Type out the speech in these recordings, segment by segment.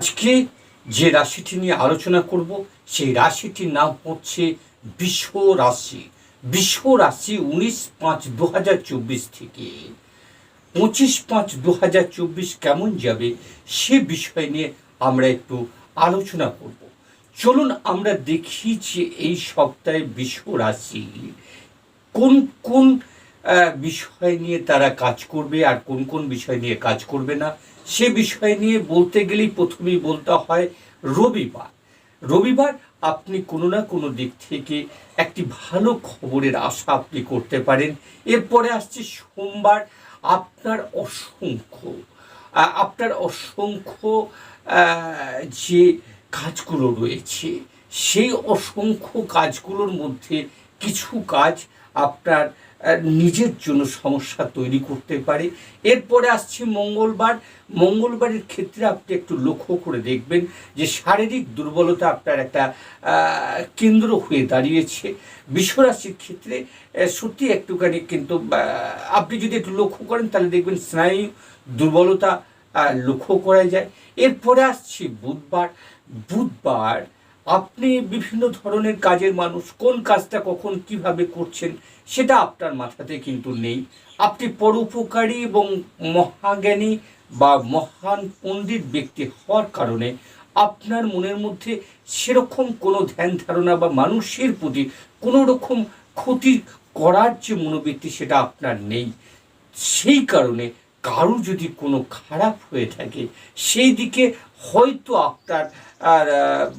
আজকে যে রাশিটি নিয়ে আলোচনা করব, সেই রাশিটির নাম হচ্ছে বিশ্ব রাশি। বিশ্ব রাশি উনিশ পাঁচ দু হাজার চব্বিশ থেকে। পঁচিশ পাঁচ দু হাজার চব্বিশ কেমন যাবে, সে বিষয় নিয়ে আমরা একটু আলোচনা করব। চলুন আমরা দেখি যে এই সপ্তাহে বিশ্ব রাশি কোন কোন বিষয় নিয়ে তারা কাজ করবে আর কোন কোন বিষয় নিয়ে কাজ করবে না, সে বিষয় নিয়ে বলতে গেলেই প্রথমেই বলতে হয় রবিবার। রবিবার আপনি কোনো না কোনো দিক থেকে একটি ভালো খবরের আশা আপনি করতে পারেন। এরপরে আসছে সোমবার, আপনার অসংখ্য আপনার অসংখ্য যে কাজগুলো রয়েছে, সেই অসংখ্য কাজগুলোর মধ্যে কিছু কাজ আপনার নিজের জন্য সমস্যা তৈরি করতে পারে। এরপরে আসছে মঙ্গলবার। মঙ্গলবারের ক্ষেত্রে আপনি একটু লক্ষ্য করে দেখবেন যে শারীরিক দুর্বলতা আপনার একটা কেন্দ্র হয়ে দাঁড়িয়েছে। বিশ্বরাশির ক্ষেত্রে সত্যি একটুখানি কিন্তু আপনি যদি একটু লক্ষ্য করেন তাহলে দেখবেন স্নায়ু দুর্বলতা লক্ষ্য করা যায়। এরপরে আসছি বুধবার। বুধবার আপনি বিভিন্ন ধরনের কাজের মানুষ, কোন কাজটা কখন কীভাবে করছেন, সেটা আপনার মাথাতে কিন্তু নেই। আপনি পরোপকারী এবং মহাজ্ঞানী বা মহান পণ্ডিত ব্যক্তি হওয়ার কারণে আপনার মনের মধ্যে সেরকম কোনো ধ্যান ধারণা বা মানুষের প্রতি কোনো রকম ক্ষতি করার যে মনোবৃত্তি, সেটা আপনার নেই। সেই কারণে কারও যদি কোনো খারাপ হয়ে থাকে, সেই দিকে হয়তো আপনার, আর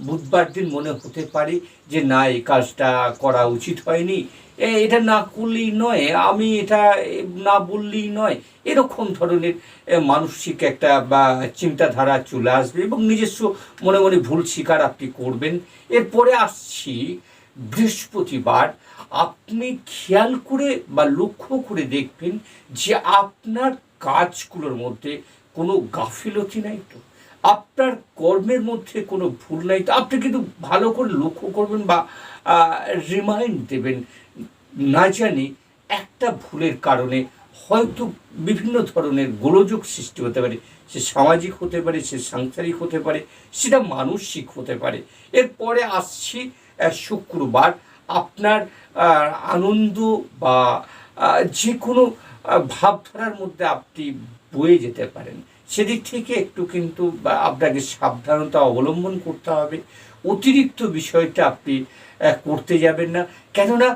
বুধবার দিন মনে হতে পারে যে, না, এই কাজটা করা উচিত হয়নি। এটা না করলেই নয়, আমি এটা না বললেই নয়, এরকম ধরনের মানসিক একটা, বা, চিন্তাধারা চলে আসবে এবং নিজস্ব মনে মনে ভুল স্বীকার আপনি করবেন। এরপরে আসছি বৃহস্পতিবার আপনি খেয়াল করে বা লক্ষ্য করে দেখবেন যে আপনার কাজগুলোর মধ্যে কোনো গাফিলতি নাই তো। আপনার কর্মের মধ্যে কোনো ভুল নাই তো। আপনি কিন্তু ভালো করে লক্ষ্য করবেন বা রিমাইন্ড দেবেন না জানি একটা ভুলের কারণে হয়তো বিভিন্ন ধরনের গোলযোগ সৃষ্টি হতে পারে। সে সামাজিক হতে পারে, সে সাংসারিক হতে পারে, সেটা মানসিক হতে পারে। এরপরে আসছি শুক্রবার আপনার আনন্দ বা যে কোনো ভাবধারার মধ্যে আপনি বয়ে যেতে পারেন। সেদিক থেকে একটু কিন্তু আপনাকে সাবধানতা অবলম্বন করতে হবে। অতিরিক্ত বিষয়টা আপনি করতে যাবেন না। কেননা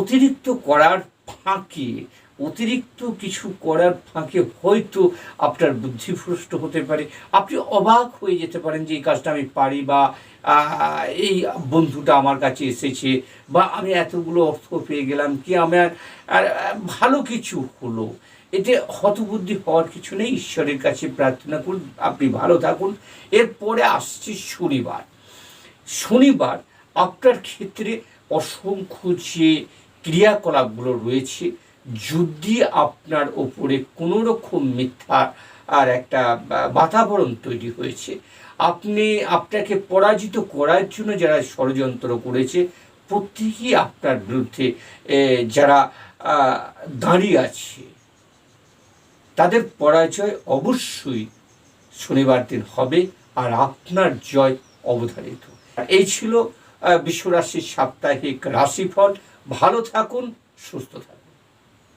অতিরিক্ত করার ফাঁকে, অতিরিক্ত কিছু করার ফাঁকে হয়তো আপনার বুদ্ধিভ্রষ্ট হতে পারে। আপনি অবাক হয়ে যেতে পারেন যে, এই কাজটা আমি পারি বা এই বন্ধুটা আমার কাছে এসেছে বা আমি এতগুলো অর্থ পেয়ে গেলাম কি আমার আর, ভালো কিছু হলো। এতে হতবুদ্ধি হওয়ার কিছু নেই ঈশ্বরের কাছে প্রার্থনা করুন আপনি ভালো থাকুন। এরপরে আসছে শনিবার। শনিবার আপনার ক্ষেত্রে অসংখ্য যে ক্রিয়াকলাপগুলো রয়েছে যদি আপনার ওপরে কোনো রকম মিথ্যা আর একটা বাতাবরণ তৈরি হয়েছে। আপনি আপনাকে পরাজিত করার জন্য যারা ষড়যন্ত্র করেছে, প্রত্যেকেই আপনার বিরুদ্ধে যারা দাঁড়িয়ে আছে, তাদের পরাজয় অবশ্যই শনিবার দিন হবে আর আপনার জয় অবধারিত। এই ছিল বিশ্বরাশির সাপ্তাহিক রাশিফল। ভালো থাকুন, সুস্থ থাকুন।